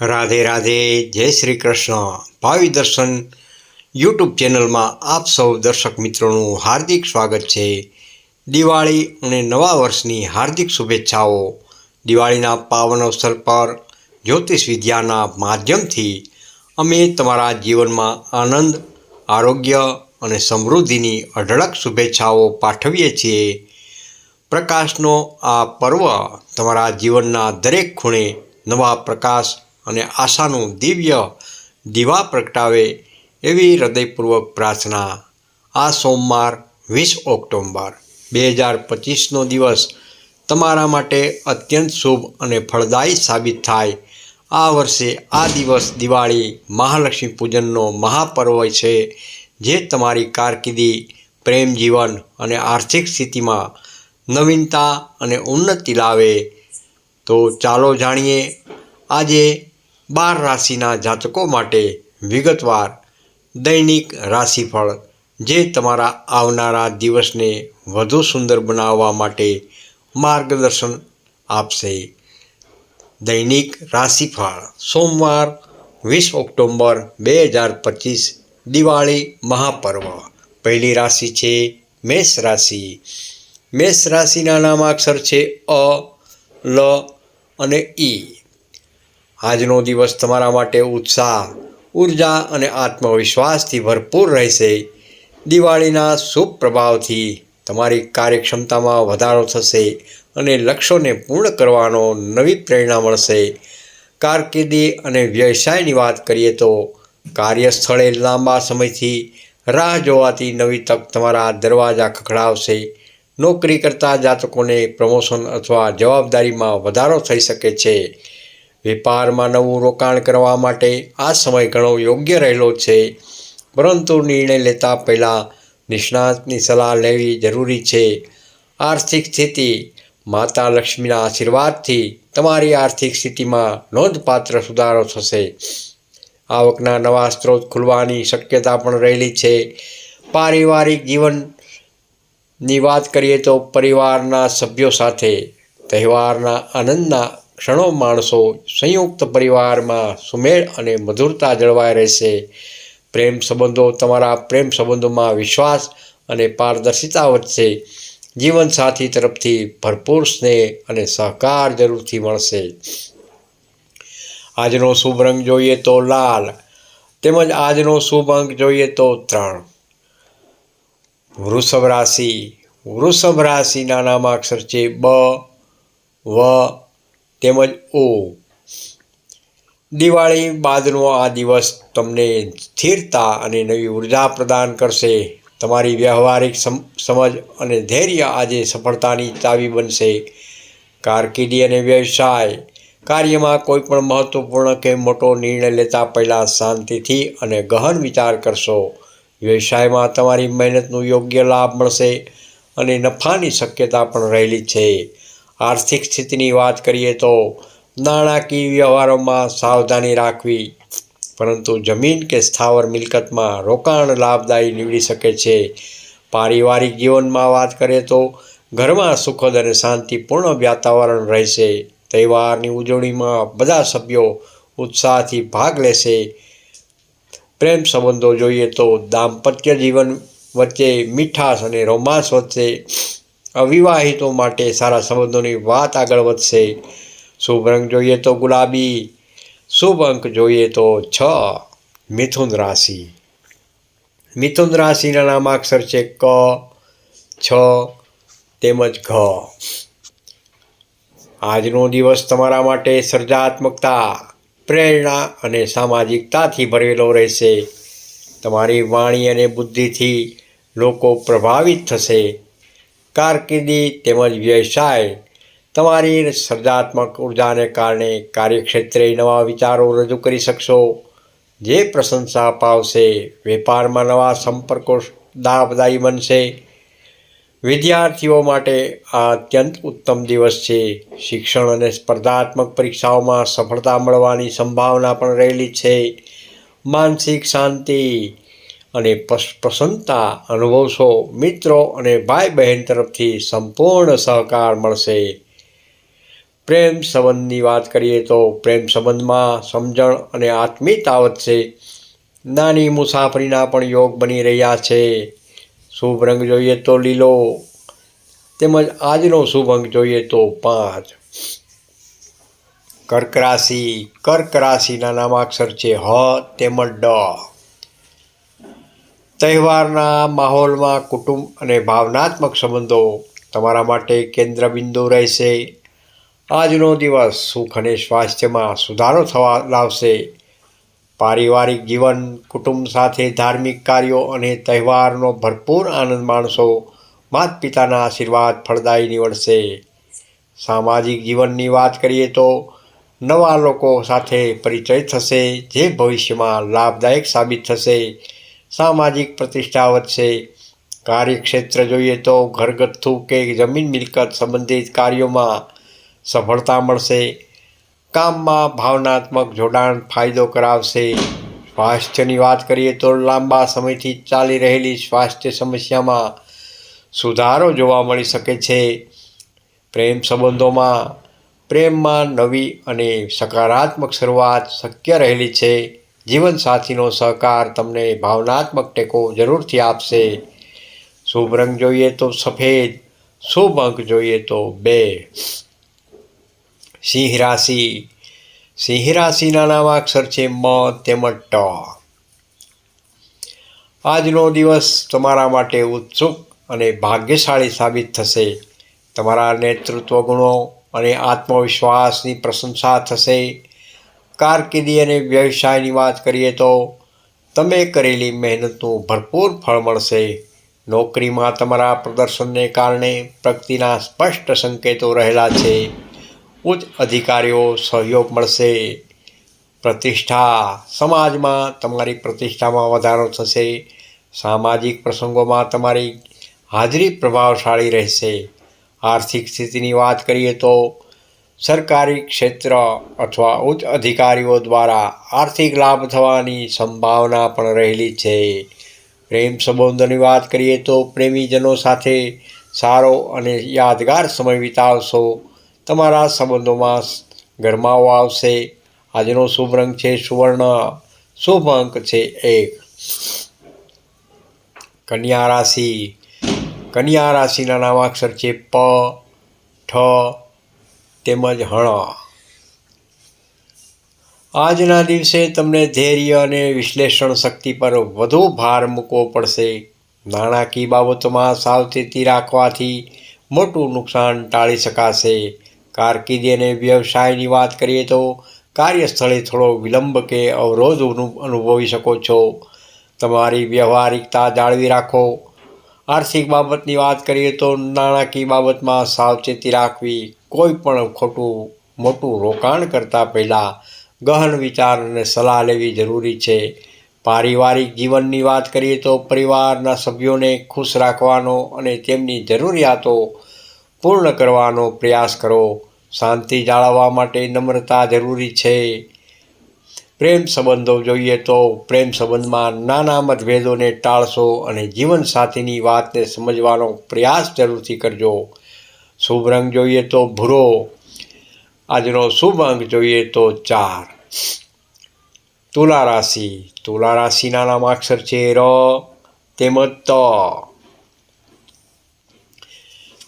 રાધે રાધે, જય શ્રી કૃષ્ણ. ભાવિ દર્શન યુટ્યુબ ચેનલમાં આપ સૌ દર્શક મિત્રોનું હાર્દિક સ્વાગત છે. દિવાળી અને નવા વર્ષની હાર્દિક શુભેચ્છાઓ. દિવાળીના પાવન અવસર પર જ્યોતિષ વિદ્યાના માધ્યમથી અમે તમારા જીવનમાં આનંદ, આરોગ્ય અને સમૃદ્ધિની અઢળક શુભેચ્છાઓ પાઠવીએ છીએ. પ્રકાશનો આ પર્વ તમારા જીવનના દરેક ખૂણે નવા પ્રકાશ અને આશાનું દિવ્ય દીવા પ્રગટાવે એવી હૃદયપૂર્વક પ્રાર્થના આ સોમવાર વીસ ઓક્ટોબર બે હજાર પચીસનો દિવસ તમારા માટે અત્યંત શુભ અને ફળદાયી સાબિત થાય. આ વર્ષે આ દિવસ દિવાળી મહાલક્ષ્મી પૂજનનો મહાપર્વ છે, જે તમારી કારકિર્દી, પ્રેમ જીવન અને આર્થિક સ્થિતિમાં નવીનતા અને ઉન્નતિ લાવે. તો ચાલો જાણીએ, આજે બાર રાશિના જાતકો માટે વિગતવાર દૈનિક રાશિફળ જે તમારા આવનારા દિવસને વધુ સુંદર બનાવવા માટે માર્ગદર્શન આપશે. દૈનિક રાશિફળ સોમવાર વીસ ઓક્ટોબર બે હજાર પચીસ દિવાળી મહાપર્વ. પહેલી રાશિ છે મેષ રાશિ. મેષ રાશિના નામાક્ષર છે અ, લ અને ઈ. આજનો દિવસ તમારા માટે ઉત્સાહ, ઊર્જા અને આત્મવિશ્વાસથી ભરપૂર રહેશે. દિવાળીના શુભ પ્રભાવથી તમારી કાર્યક્ષમતામાં વધારો થશે અને લક્ષ્યોને પૂર્ણ કરવાનો નવી પ્રેરણા મળશે. કારકિર્દી અને વ્યવસાયની વાત કરીએ તો કાર્યસ્થળે લાંબા સમયથી રાહ જોવાતી નવી તક તમારા દરવાજા ખખડાવશે. નોકરી કરતા જાતકોને પ્રમોશન અથવા જવાબદારીમાં વધારો થઈ શકે છે. વેપારમાં નવું રોકાણ કરવા માટે આ સમય ઘણો યોગ્ય રહેલો છે. પરંતુ નિર્ણય લેતા પહેલાં નિષ્ણાતની સલાહ લેવી જરૂરી છે. આર્થિક સ્થિતિ માતા લક્ષ્મીના આશીર્વાદથી તમારી આર્થિક સ્થિતિમાં નોંધપાત્ર સુધારો થશે. આવકના નવા સ્ત્રોત ખુલવાની શક્યતા પણ રહેલી છે. પારિવારિક જીવનની વાત કરીએ તો પરિવારના સભ્યો સાથે તહેવારના આનંદના ક્ષણો માણસો સંયુક્ત પરિવારમાં સુમેળ અને મધુરતા જળવાઈ રહેશે. પ્રેમ સંબંધો, તમારા પ્રેમ સંબંધોમાં વિશ્વાસ અને પારદર્શિતા વધશે. જીવનસાથી તરફથી ભરપૂર સ્નેહ અને સહકાર જરૂરથી મળશે. આજનો શુભ રંગ જોઈએ તો લાલ, તેમજ આજનો શુભ અંક જોઈએ તો ત્રણ. વૃષભ રાશિ, વૃષભ રાશિના નામાક્ષર છે બ, વ તેમજ ઓ. દિવાળી બાદનો આ દિવસ તમને સ્થિરતા અને નવી ઊર્જા પ્રદાન કરશે. તમારી વ્યવહારિક સમજ અને ધૈર્ય આજે સફળતાની ચાવી બનશે. કારકિર્દી અને વ્યવસાય કાર્યમાં કોઈપણ મહત્ત્વપૂર્ણ કે મોટો નિર્ણય લેતા પહેલાં શાંતિથી અને ગહન વિચાર કરશો. વ્યવસાયમાં તમારી મહેનતનું યોગ્ય લાભ મળશે અને નફાની શક્યતા પણ રહેલી છે. આર્થિક સ્થિતિની વાત કરીએ તો નાણાકીય વ્યવહારોમાં સાવધાની રાખવી, પરંતુ જમીન કે સ્થાવર મિલકતમાં રોકાણ લાભદાયી નીવડી શકે છે. પારિવારિક જીવનમાં વાત કરીએ તો ઘરમાં સુખદ અને શાંતિપૂર્ણ વાતાવરણ રહેશે. તહેવારની ઉજવણીમાં બધા સભ્યો ઉત્સાહથી ભાગ લેશે. પ્રેમ સંબંધો જોઈએ તો દાંપત્ય જીવન વચ્ચે મીઠાશ અને રોમાંસ વધશે અવિવાહિતો માટે સારા સંબંધોની વાત આગળ વધશે. શુભ રંગ જોઈએ તો ગુલાબી, શુભ અંક જોઈએ તો છ, મિથુન રાશિ. મિથુન રાશિના નામાક્ષર છે ક, છ, તેમજ ઘ. આજનો દિવસ તમારા માટે સર્જાત્મકતા, પ્રેરણા અને સામાજિકતાથી ભરેલો રહેશે. તમારી વાણી અને બુદ્ધિથી લોકો પ્રભાવિત થશે. કારકિર્દી તેમજ વ્યવસાય તમારી સર્જાત્મક ઉર્જાને કારણે કાર્યક્ષેત્રે નવા વિચારો રજૂ કરી શકશો. જે પ્રશંસા અપાવશે વેપારમાં નવા સંપર્કો લાભદાયી બનશે. વિદ્યાર્થીઓ માટે આ અત્યંત ઉત્તમ દિવસ છે. શિક્ષણ અને સ્પર્ધાત્મક પરીક્ષાઓમાં સફળતા મળવાની સંભાવના પણ રહેલી છે. માનસિક શાંતિ અને પ્રસન્નતા અનુભવશો મિત્રો અને ભાઈ બહેન તરફથી સંપૂર્ણ સહકાર મળશે. પ્રેમ સંબંધની વાત કરીએ તો પ્રેમ સંબંધમાં સમજણ અને આત્મીયતા વધશે. નાની મુસાફરીના પણ યોગ બની રહ્યા છે. શુભ રંગ જોઈએ તો લીલો, તેમજ આજનો શુભ અંક જોઈએ તો પાંચ. કર્ક રાશિ, કર્ક રાશિના નામાક્ષર છે હ તેમજ ડ. તહેવારના માહોલમાં કુટુંબ અને ભાવનાત્મક સંબંધો તમારા માટે કેન્દ્રબિંદુ રહેશે. આજનો દિવસ સુખ અને સ્વાસ્થ્યમાં સુધારો થવા લાવશે. પારિવારિક જીવન, કુટુંબ સાથે ધાર્મિક કાર્યો અને તહેવારનો ભરપૂર આનંદ માણશો માત પિતાના આશીર્વાદ ફળદાયી નીવડશે. સામાજિક જીવનની વાત કરીએ તો નવા લોકો સાથે પરિચય થશે, જે ભવિષ્યમાં લાભદાયક સાબિત થશે. સામાજિક પ્રતિષ્ઠા વધશે કાર્યક્ષેત્ર જોઈએ તો ઘરગથ્થુ કે જમીન મિલકત સંબંધિત કાર્યોમાં સફળતા મળશે. કામમાં ભાવનાત્મક જોડાણ ફાયદો કરાવશે. સ્વાસ્થ્યની વાત કરીએ તો લાંબા સમયથી ચાલી રહેલી સ્વાસ્થ્ય સમસ્યામાં સુધારો જોવા મળી શકે છે. પ્રેમ સંબંધોમાં પ્રેમમાં નવી અને સકારાત્મક શરૂઆત શક્ય રહેલી છે. જીવનસાથીનો સહકાર તમને ભાવનાત્મક ટેકો જરૂરથી આપશે. શુભ રંગ જોઈએ તો સફેદ, શુભ અંક જોઈએ તો બે. સિંહ રાશિ. સિંહ રાશિના નામાક્ષર છે મ તેમજ ટ. આજનો દિવસ તમારા માટે ઉત્સુક અને ભાગ્યશાળી સાબિત થશે. તમારા નેતૃત્વ ગુણો અને આત્મવિશ્વાસની પ્રશંસા થશે. કારકિર્દી અને વ્યવસાયની વાત કરીએ તો તમે કરેલી મહેનતનું ભરપૂર ફળ મળશે. નોકરીમાં તમારા પ્રદર્શનને કારણે પ્રગતિના સ્પષ્ટ સંકેતો રહેલા છે. ઉચ્ચ અધિકારીઓ સહયોગ મળશે. પ્રતિષ્ઠા સમાજમાં તમારી પ્રતિષ્ઠામાં વધારો થશે. સામાજિક પ્રસંગોમાં તમારી હાજરી પ્રભાવશાળી રહેશે. આર્થિક સ્થિતિની વાત કરીએ તો સરકારી ક્ષેત્ર અથવા ઉચ્ચ અધિકારીઓ દ્વારા આર્થિક લાભ થવાની સંભાવના પણ રહેલી છે. પ્રેમ સંબંધોની વાત કરીએ તો પ્રેમીજનો સાથે સારો અને યાદગાર સમય વિતાવશો. તમારા સંબંધોમાં ગરમાવો આવશે. આજનો શુભ રંગ છે સુવર્ણ. શુભ અંક છે એક. કન્યા રાશિ. કન્યા રાશિના નામાક્ષર છે પ, ઠ તેમજ હણ. આજના દિવસે તમને ધૈર્ય અને વિશ્લેષણ શક્તિ પર વધુ ભાર મૂકવો પડશે. નાણાકીય બાબતોમાં સાવચેતી રાખવાથી મોટું નુકસાન ટાળી શકાશે. કારકિર્દી અને વ્યવસાયની વાત કરીએ તો કાર્યસ્થળે થોડો વિલંબ કે અવરોધ અનુભવી શકો છો. તમારી વ્યવહારિકતા જાળવી રાખો. આર્થિક બાબતની વાત કરીએ તો નાણાકીય બાબતમાં સાવચેતી રાખવી કોઈ પણ ખોટું, મોટું રોકાણ કરતાં પહેલાં ગહન વિચાર અને સલાહ લેવી જરૂરી છે. પારિવારિક જીવનની વાત કરીએ તો પરિવારના સભ્યોને ખુશ રાખવાનો અને તેમની જરૂરિયાતો પૂર્ણ કરવાનો પ્રયાસ કરો. શાંતિ જાળવવા માટે નમ્રતા જરૂરી છે. પ્રેમ સંબંધો જોઈએ તો પ્રેમ સંબંધમાં નાના મતભેદોને ટાળશો અને જીવનસાથીની વાતને સમજવાનો પ્રયાસ જરૂરથી કરજો. શુભ રંગ જોઈએ તો ભૂરો, આજનો શુભ અંક જોઈએ તો ચાર. તુલા રાશિ, તુલા રાશિના નામાક્ષર છે ર, તેમજ ત.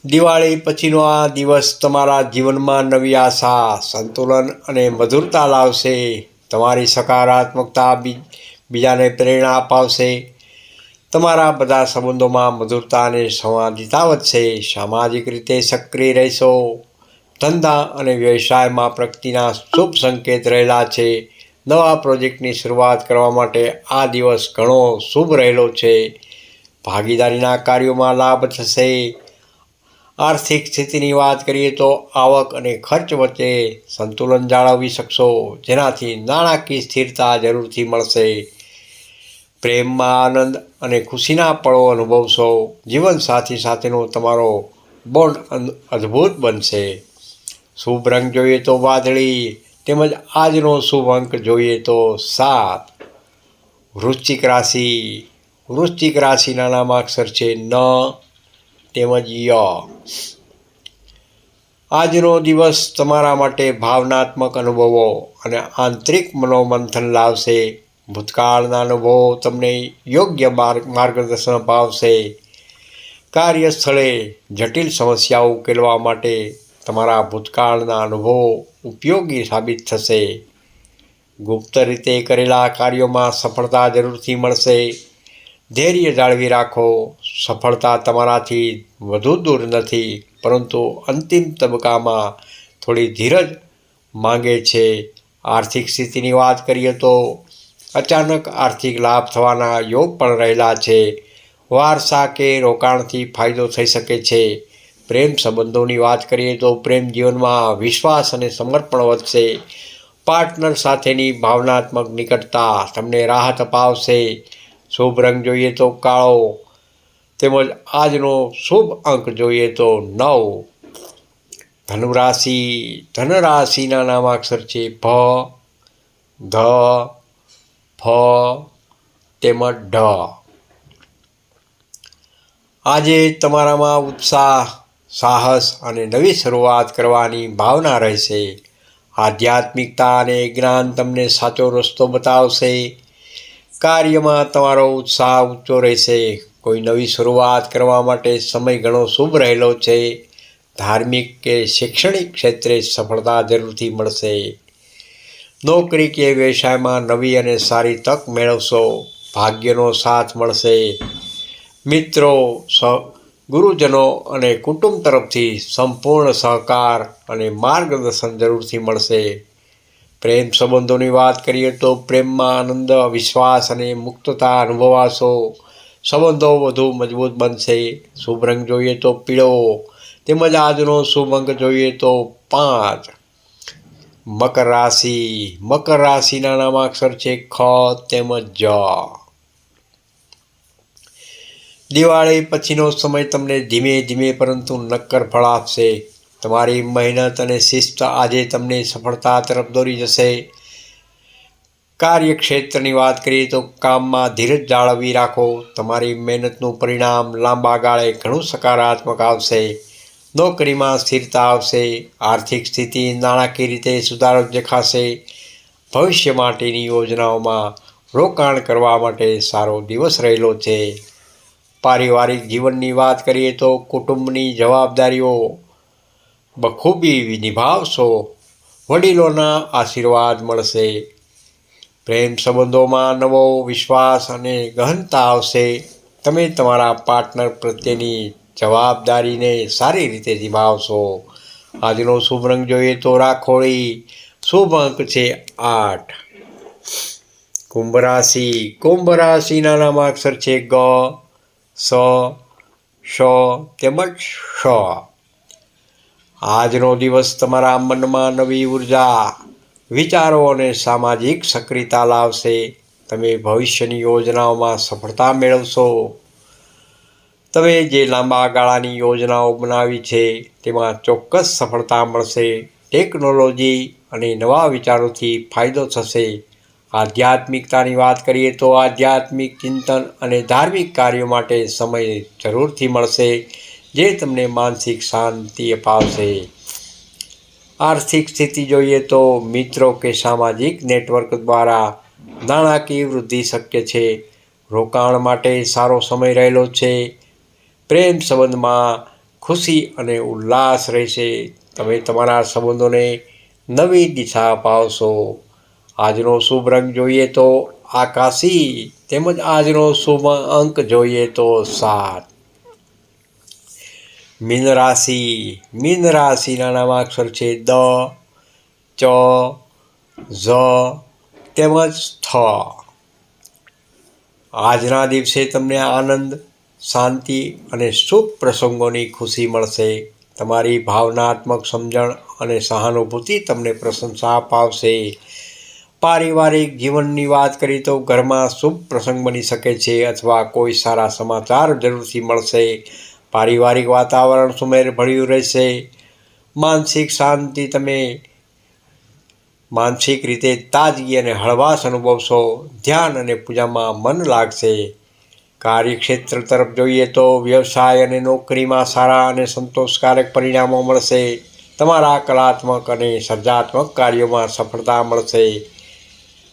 દિવાળી પછીનો આ દિવસ તમારા જીવનમાં નવી આશા, સંતુલન અને મધુરતા લાવશે. તમારી સકારાત્મકતા બીજાને પ્રેરણા અપાવશે. તમારા બધા સંબંધોમાં મધુરતા અને સંવાદિતા વધશે સામાજિક રીતે સક્રિય રહેશો. ધંધા અને વ્યવસાયમાં પ્રગતિના શુભ સંકેત રહેલા છે. નવા પ્રોજેક્ટની શરૂઆત કરવા માટે આ દિવસ ઘણો શુભ રહેલો છે. ભાગીદારીના કાર્યોમાં લાભ થશે. આર્થિક સ્થિતિની વાત કરીએ તો આવક અને ખર્ચ વચ્ચે સંતુલન જાળવી શકશો, જેનાથી નાણાકીય સ્થિરતા જરૂરથી મળશે. પ્રેમમાં આનંદ અને ખુશીના પળો અનુભવશો. જીવનસાથી સાથેનો તમારો બોન્ડ અદ્ભુત બનશે. શુભ રંગ જોઈએ તો વાદળી, તેમજ આજનો શુભ અંક જોઈએ તો સાત. વૃશ્ચિક રાશિ, વૃશ્ચિક રાશિના નામાક્ષર છે ન, તેમજ ય. આજનો દિવસ તમારા માટે ભાવનાત્મક અનુભવો અને આંતરિક મનોમંથન લાવશે. ભૂતકાળના અનુભવો તમને યોગ્ય માર્ગ, માર્ગદર્શન અપાવશે. કાર્યસ્થળે જટિલ સમસ્યાઓ ઉકેલવા માટે તમારા ભૂતકાળના અનુભવો ઉપયોગી સાબિત થશે. ગુપ્ત રીતે કરેલા કાર્યોમાં સફળતા જરૂરથી મળશે. ધૈર્ય જાળવી રાખો. સફળતા તમારાથી વધુ દૂર નથી, પરંતુ અંતિમ તબક્કામાં થોડી ધીરજ માંગે છે. આર્થિક સ્થિતિની વાત કરીએ તો અચાનક આર્થિક લાભ થવાના યોગ પણ રહેલા છે. વારસા કે રોકાણથી ફાયદો થઈ શકે છે. પ્રેમ સંબંધોની વાત કરીએ તો પ્રેમ જીવનમાં વિશ્વાસ અને સમર્પણ વધશે. પાર્ટનર સાથેની ભાવનાત્મક નિકટતા તમને રાહત અપાવશે. શુભ રંગ જોઈએ તો કાળો તેમજ આજનો શુભ અંક જોઈએ તો નવ. ધનુરાશિ ધનરાશિના નામાક્ષર છે ભ, ધ ફ તેમજ ઢ. આજે તમારામાં ઉત્સાહ, સાહસ અને નવી શરૂઆત કરવાની ભાવના રહેશે. આધ્યાત્મિકતા અને જ્ઞાન તમને સાચો રસ્તો બતાવશે. કાર્યમાં તમારો ઉત્સાહ ઊંચો રહેશે. કોઈ નવી શરૂઆત કરવા માટે સમય ઘણો શુભ રહેલો છે. ધાર્મિક કે શૈક્ષણિક ક્ષેત્રે સફળતા જરૂરથી મળશે. નોકરી કે વ્યવસાયમાં નવી અને સારી તક મેળવશો. ભાગ્યનો સાથ મળશે. મિત્રો ગુરુજનો અને કુટુંબ તરફથી સંપૂર્ણ સહકાર અને માર્ગદર્શન જરૂરથી મળશે. પ્રેમ સંબંધોની વાત કરીએ તો પ્રેમમાં આનંદ, વિશ્વાસ અને મુક્તતા અનુભવાશો. સંબંધો વધુ મજબૂત બનશે. શુભ રંગ જોઈએ તો પીળો. તેમજ આજનો શુભ અંક જોઈએ તો પાંચ. મકર રાશિ. મકર રાશિના નામાક્ષર છે ખ તેમજ જ. દિવાળી પછીનો સમય તમને ધીમે ધીમે પરંતુ નક્કર ફળ આપશે. તમારી મહેનત અને શિસ્ત આજે તમને સફળતા તરફ દોરી જશે. કાર્યક્ષેત્રની વાત કરીએ તો કામમાં ધીરજ જાળવી રાખો. તમારી મહેનતનું પરિણામ લાંબા ગાળે ઘણું સકારાત્મક આવશે. નોકરીમાં સ્થિરતા આવશે આર્થિક સ્થિતિ નાણાકીય રીતે સુધારો દેખાશે. ભવિષ્ય માટેની યોજનાઓમાં રોકાણ કરવા માટે સારો દિવસ રહેલો છે. પારિવારિક જીવનની વાત કરીએ તો કુટુંબની જવાબદારીઓ બખૂબી નિભાવશો. વડીલોના આશીર્વાદ મળશે. પ્રેમ સંબંધોમાં નવો વિશ્વાસ અને ગહનતા આવશે. તમે તમારા પાર્ટનર પ્રત્યેની જવાબદારીને સારી રીતે નિભાવશો. આજનો શુભ રંગ જોઈએ તો રાખોળી શુભ અંક છે આઠ. કુંભ રાશિ. કુંભ રાશિના નામાક્ષર છે ગ, સ શ તેમજ શ આજનો દિવસ તમારા મનમાં નવી ઊર્જા, વિચારો અને સામાજિક સક્રિયતા લાવશે. તમે ભવિષ્યની યોજનાઓમાં સફળતા મેળવશો. તમે જે લાંબા ગાળાની યોજનાઓ બનાવી છે, તેમાં ચોક્કસ સફળતા મળશે, ટેકનોલોજી અને નવા વિચારોથી ફાયદો થશે. આધ્યાત્મિકતાની વાત કરીએ તો આધ્યાત્મિક ચિંતન અને ધાર્મિક કાર્યો માટે સમય જરૂરથી મળશે, જે તમને માનસિક શાંતિ અપાવશે. આર્થિક સ્થિતિ જોઈએ તો મિત્રો કે સામાજિક નેટવર્ક દ્વારા નાણાકીય વૃદ્ધિ શક્ય છે. રોકાણ માટે સારો સમય રહેલો છે. પ્રેમ સંબંધમાં ખુશી અને ઉલ્લાસ રહેશે. તમે તમારા સંબંધોને નવી દિશા અપાવશો. આજનો શુભ રંગ જોઈએ તો આકાશી તેમજ આજનો શુભ અંક જોઈએ તો સાત. મીન રાશિ, મીન રાશિના નામાક્ષર છે. દ, ચ, ઝ, તેમજ થ. આજના દિવસે તમને આનંદ શાંતિ અને શુભ પ્રસંગોની ખુશી મળશે. તમારી ભાવનાત્મક સમજણ અને સહાનુભૂતિ તમને પ્રશંસા અપાવશે. પારિવારિક જીવનની વાત કરીએ તો ઘરમાં શુભ પ્રસંગ બની શકે છે અથવા કોઈ સારા સમાચાર જરૂરથી મળશે. પારિવારિક વાતાવરણ સુમેર ભળ્યું રહેશે. માનસિક શાંતિ તમે માનસિક રીતે તાજગી અને હળવાશ અનુભવશો. ધ્યાન અને પૂજામાં મન લાગશે. કાર્યક્ષેત્ર તરફ જોઈએ તો વ્યવસાય અને નોકરીમાં સારા અને સંતોષકારક પરિણામો મળશે. તમારા કલાત્મક અને સર્જાત્મક કાર્યોમાં સફળતા મળશે.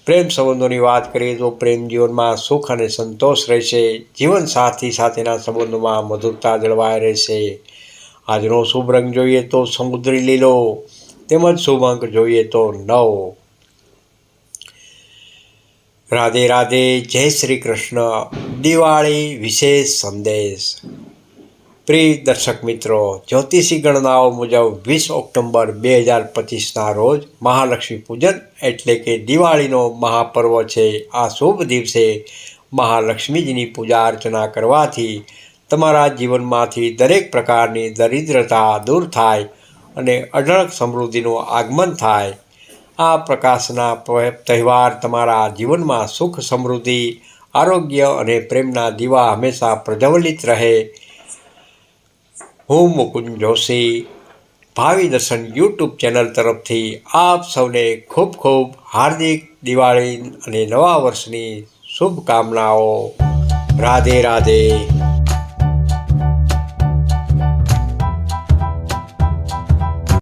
પ્રેમ સંબંધોની વાત કરીએ તો પ્રેમ જીવનમાં સુખ અને સંતોષ રહેશે. જીવન સાથી સાથેના સંબંધોમાં મધુરતા જળવાઈ રહેશે. આજનો શુભ રંગ જોઈએ તો સમુદ્રી લીલો, તેમજ શુભ અંક જોઈએ તો નવ. રાધે રાધે, જય શ્રી કૃષ્ણ. દિવાળી વિશેષ સંદેશ. પ્રિય દર્શક મિત્રો, જ્યોતિષી ગણનાઓ મુજબ વીસ ઓક્ટોબર બે હજાર પચીસના રોજ મહાલક્ષ્મી પૂજન એટલે કે દિવાળીનો મહાપર્વ છે. આ શુભ દિવસે મહાલક્ષ્મીજીની પૂજા અર્ચના કરવાથી તમારા જીવનમાંથી દરેક પ્રકારની દરિદ્રતા દૂર થાય અને અઢળક સમૃદ્ધિનું આગમન થાય. આ પ્રકાશના તહેવાર તમારા જીવનમાં સુખ સમૃદ્ધિ આરોગ્ય અને પ્રેમના દીવા હંમેશા પ્રજ્વલિત રહે. હું મુકુંદ જોશી, ભાવિ દર્શન યુટ્યુબ ચેનલ તરફથી આપ સૌને ખૂબ ખૂબ હાર્દિક દિવાળી અને નવા વર્ષની શુભકામનાઓ. રાધે રાધે.